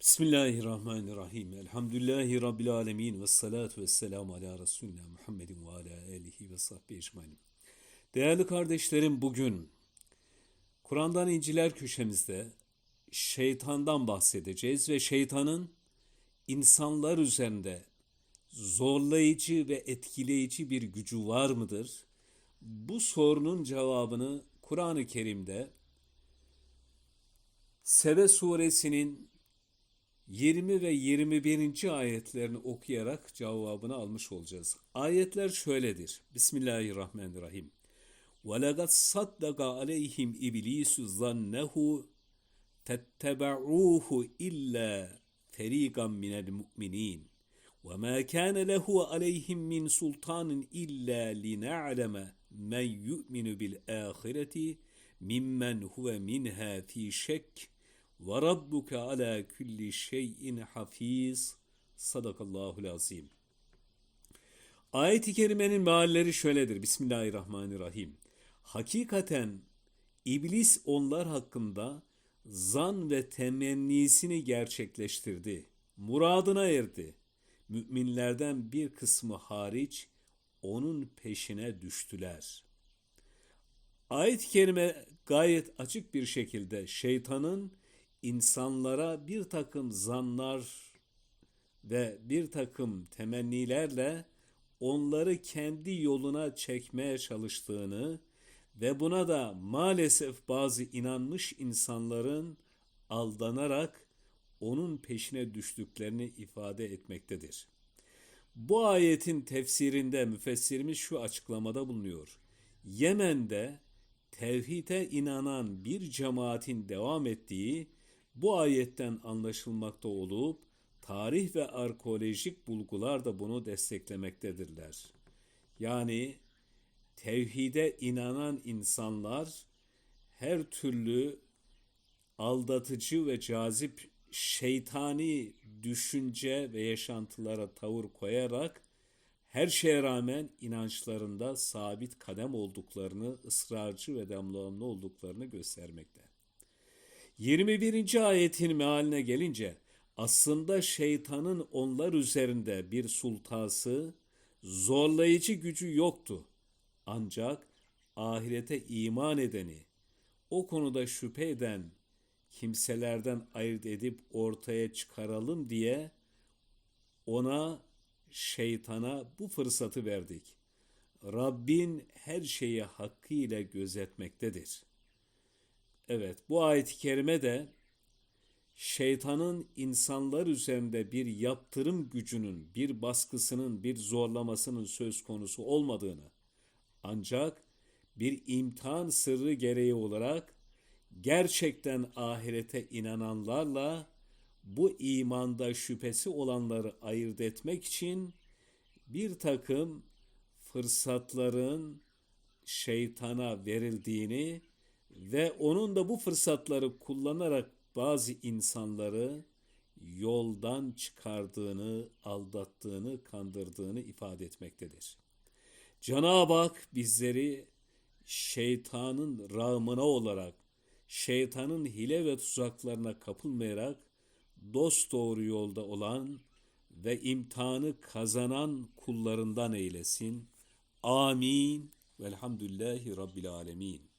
Bismillahirrahmanirrahim. Elhamdülillahi Rabbil alemin. Ve salatu ve selamu ala Resulina Muhammedin ve ala alihi ve sahbihi ecmain. Değerli kardeşlerim bugün Kur'an'dan İnciler köşemizde şeytandan bahsedeceğiz ve şeytanın insanlar üzerinde zorlayıcı ve etkileyici bir gücü var mıdır? Bu sorunun cevabını Kur'an-ı Kerim'de Sebe suresinin 20 ve 21. ayetlerini okuyarak cevabını almış olacağız. Ayetler şöyledir. Bismillahirrahmanirrahim. وَلَقَدْ صَدَّقَ عَلَيْهِمْ إِبْلِيسُ ظَنَّهُ فَاتَّبَعُوهُ إِلَّا فَرِيقًا مِنَ الْمُؤْمِنِينَ وَمَا كَانَ لَهُ عَلَيْهِمْ مِنْ سُلْطَانٍ إِلَّا لِنَعْلَمَ مَنْ يُؤْمِنُ بِالْآخِرَةِ مِمَّنْ هُوَ مِنْهَا فِي شَكٍّ ve rabbuke ala kulli şeyin hafiz. Sadakallahul azim. Ayet-i kerimenin mealleri şöyledir. Bismillahirrahmanirrahim. Hakikaten iblis onlar hakkında zan ve temennisini gerçekleştirdi. Muradına erdi. Müminlerden bir kısmı hariç onun peşine düştüler. Ayet-i kerime gayet açık bir şekilde şeytanın insanlara bir takım zanlar ve bir takım temennilerle onları kendi yoluna çekmeye çalıştığını ve buna da maalesef bazı inanmış insanların aldanarak onun peşine düştüklerini ifade etmektedir. Bu ayetin tefsirinde müfessirimiz şu açıklamada bulunuyor. Yemen'de tevhide inanan bir cemaatin devam ettiği bu ayetten anlaşılmakta olup tarih ve arkeolojik bulgular da bunu desteklemektedirler. Yani tevhide inanan insanlar her türlü aldatıcı ve cazip şeytani düşünce ve yaşantılara tavır koyarak her şeye rağmen inançlarında sabit kadem olduklarını, ısrarcı ve devamlı olduklarını göstermekte. 21. ayetin mealine gelince aslında şeytanın onlar üzerinde bir sultası, zorlayıcı gücü yoktu. Ancak ahirete iman edeni, o konuda şüphe eden kimselerden ayırt edip ortaya çıkaralım diye ona şeytana bu fırsatı verdik. Rabbin her şeyi hakkıyla gözetmektedir.'' Evet bu ayet-i kerime de şeytanın insanlar üzerinde bir yaptırım gücünün, bir baskısının, bir zorlamasının söz konusu olmadığını ancak bir imtihan sırrı gereği olarak gerçekten ahirete inananlarla bu imanda şüphesi olanları ayırt etmek için bir takım fırsatların şeytana verildiğini ve onun da bu fırsatları kullanarak bazı insanları yoldan çıkardığını, aldattığını, kandırdığını ifade etmektedir. Cenab-ı Hak bizleri şeytanın rağmına olarak, şeytanın hile ve tuzaklarına kapılmayarak dost doğru yolda olan ve imtihanı kazanan kullarından eylesin. Amin. Velhamdülillahi Rabbil Alemin.